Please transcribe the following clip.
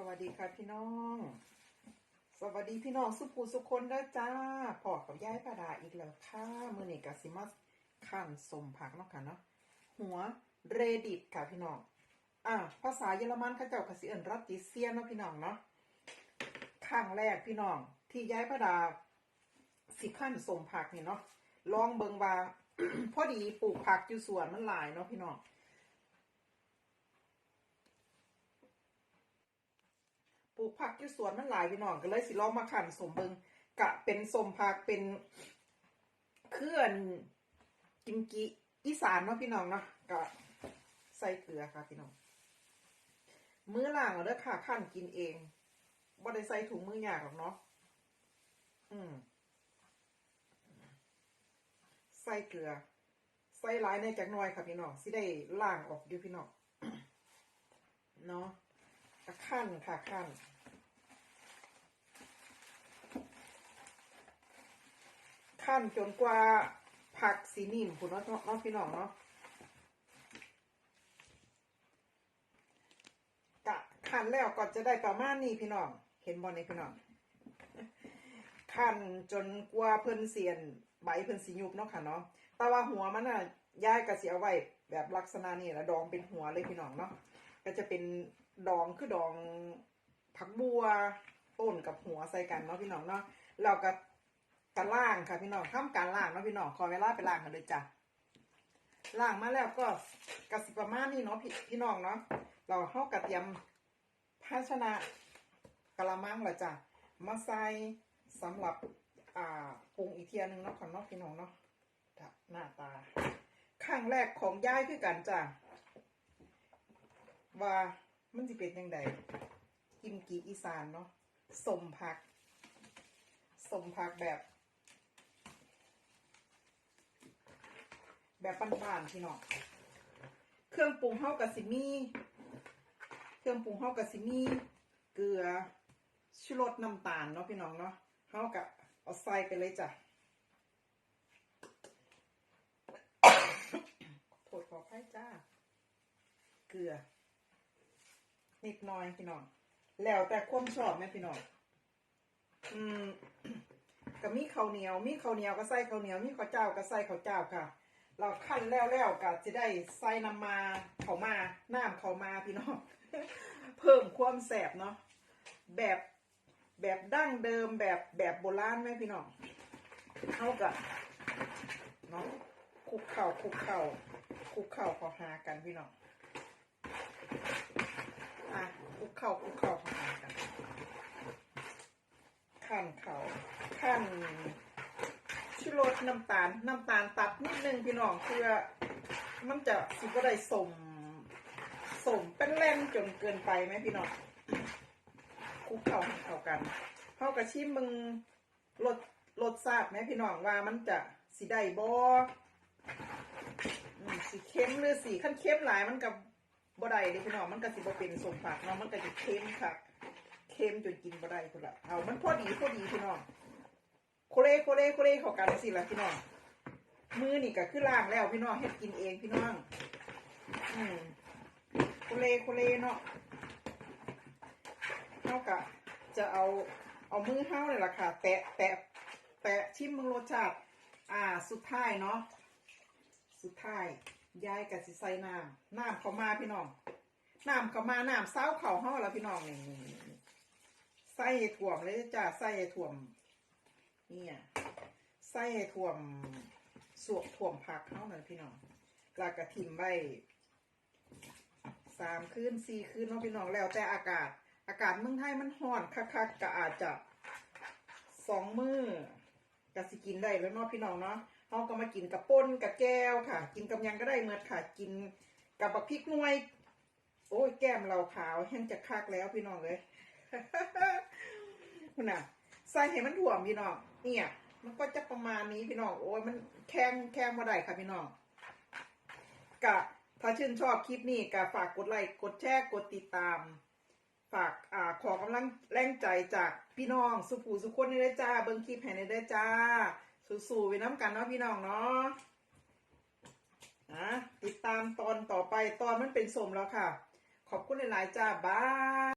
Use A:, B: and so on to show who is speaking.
A: สวัสดีค่ะพี่น้อง สวัสดีพี่น้องสุภูสุคนได้จ้าพอกับย้ายประดาอีกแล้วค่ะมือนี่กับซิมัสขันสมผักเนาะค่ะเนาะหัวเรดิตค่ะพี่น้องอ่าภาษาเยอรมันเขาเจ้ากสิเอินรัตติเซียนเนาะพี่น้องเนาะครั้งแรกพี่น้อง ที่ย้ายประดาสิขั้นสมผักนี่เนาะลองเบิงว่าพอดีปลูกผักอยู่สวนมันหลายเนาะพี่น้อง ปลูกผักอยู่สวนมันหลายพี่น้องก็เลยสิลองมาขันสมเบิงกะเป็นสมผักเป็นเคลื่อนกิมกิอีสานเนาะพี่น้องเนาะกะใส่เกลือค่ะพี่น้องมื้อล่างเอาเด้อค่ะขั้นกินเองบ่ได้ใส่ถุงมือยากหรอกเนาะอืมใส่เกลือ ใส่หลายในจักหน่อยค่ะพี่น้องสิได้ล่างออกอยู่พี่น้องเนาะ ขั้นค่ะขั้นขั้นจนกว่าผักสีนิ่มคุณเนาะเนาะพี่น้องเนาะกะขั้นแล้วก็จะได้ประมาณนี้พี่น้อง เห็นบอลในพี่น้องขั้นจนกว่าเพิ่นเสียนใบเพิ่นสียุบเนาะค่ะเนาะแต่ว่าหัวมันน่ะย้ายกระเสียไว้แบบลักษณะนี้ละดองเป็นหัวเลยพี่น้องเนาะก็จะเป็น ดองคือดองผักบัวต้นกับหัวใส่กันเนาะพี่น้องเนาะเราก็กระล่างค่ะพี่น้องทำการล่างเนาะพี่น้องขอเวลาไปล่างกันเลยจ้ะล่างมาแล้วก็กระสิประมาณนี้เนาะพี่พี่น้องเนาะเราเข้ากระเทียมภาชนะกะละมังละจ้ะมาใส่สำหรับอ่าปรุงอีกเทียหนึงเนาะค่ะเนาะพี่น้องเนาะหน้าตา ข้างแรกของย่ายคือกันจ้ะว่า มันจะเป็นยังไงกิมกีอีสานเนาะสมผักสมผักแบบ แบบบ้านๆพี่น้องเครื่องปรุงเฮากับสิมีเครื่องปรุงเฮากับสิมีเกลือชูรสน้ำตาลเนาะพี่น้องเนาะเฮากับเอาใส่ไปเลยจ้ะโทษขออภัยจ้า เกลือ นิดหน่อยพี่น้อง แล้วแต่ความชอบแม่พี่น้อง อืมก็มีข้าวเหนียว มีข้าวเหนียวก็ใส่ข้าวเหนียว มีข้าวเจ้าก็ใส่ข้าวเจ้าค่ะ เราขั้นแล้วแล้วก็จะได้ใส่น้ำมาเขามา น้ำเข้ามาพี่น้อง เพิ่มความแสบเนาะ แบบแบบดั้งเดิมแบบแบบโบราณไหมพี่น้องเท่ากับเนาะคลุกเข่าคลุกเข่าคลุกเข่าพอหากันพี่น้อง อะคลุกเข่าคลุกเข่าพอหากันขั้นเขาขั้นชูรส น้ำตาล น้ำตาลตัดนิดนึงพี่น้องเพื่อมันจะสิก็ได้สมสมเป็นแล่นจนเกินไปไหมพี่น้องคลุกเข่าเข้ากันเข้ากระชิมมึงรสรสชาติไหมพี่น้องว่ามันจะสีได้บอสีเข้มหรือสีขั้นเข้มหลายมันกับบ่ได้เลยพี่น้องมันก็สิบ่เป็นสมผักเนาะมันก็จะเค็มค่ะเค็มจนกินบ่ได้พุ่นละเอามันพอดีพอดีพี่น้อง โคเลโคเลโคเลเขากันสิละพี่น้องมือนี่ก็คือล้างแล้วพี่น้องเฮ็ดกินเองพี่น้องอืมโคเลโคเลเนาะเท่ากับจะเอาเอามือเท้าเลยล่ะค่ะ แตะแตะแตะชิมมึงรสชาติอ่าสุดท้ายเนาะสุดท้ายยายกับสิใส่น้ำน้ำเขามาพี่น้องน้ำเขามาน้ำเศร้าเขาเฮาแล้วพี่น้องนี่ใส่ให้ถ่วมเลยจ้าใส่ให้ถ่วม เนี่ยใส่ให้ถ่วมสวกถ่วมผักเฮาหน่อยพี่น้องล้วก็ทิมไว้สามคืนสี่คืนเนาะพี่น้องแล้วแต่อากาศ อากาศเมืองไทยมันร้อนคักๆก็อาจจะสองมือก็สิกินได้แล้วเนาะพี่น้องเนาะเราก็มากินกับป่นกับแก้วค่ะ กินกับยังก็ได้เมื่อค่ะ กินกับบักพริกนวย โอ้ยแก้มเราขาวแห้งจะคักแล้วพี่น้องเลยคุณน่ะใส่ให้มันถ่วมพี่น้อง เนี่ย มันก็จะประมาณนี้พี่น้องโอ้ยมันแข็งแข็งมาได้ค่ะพี่น้องกะถ้าชื่นชอบคลิปนี้กะฝากกดไลค์กดแชร์กดติดตาม ฝากอ่าขอกำลังแรงใจจากพี่น้องสุภูสุคนในได้จ้า เบิ้งคลิปให้ในได้จ้า สู้ๆไปน้ำกันเนาะพี่น้องเนาะนะติดตามตอนต่อไปตอนมันเป็นสมแล้วค่ะ ขอบคุณหลายๆจ้า บาย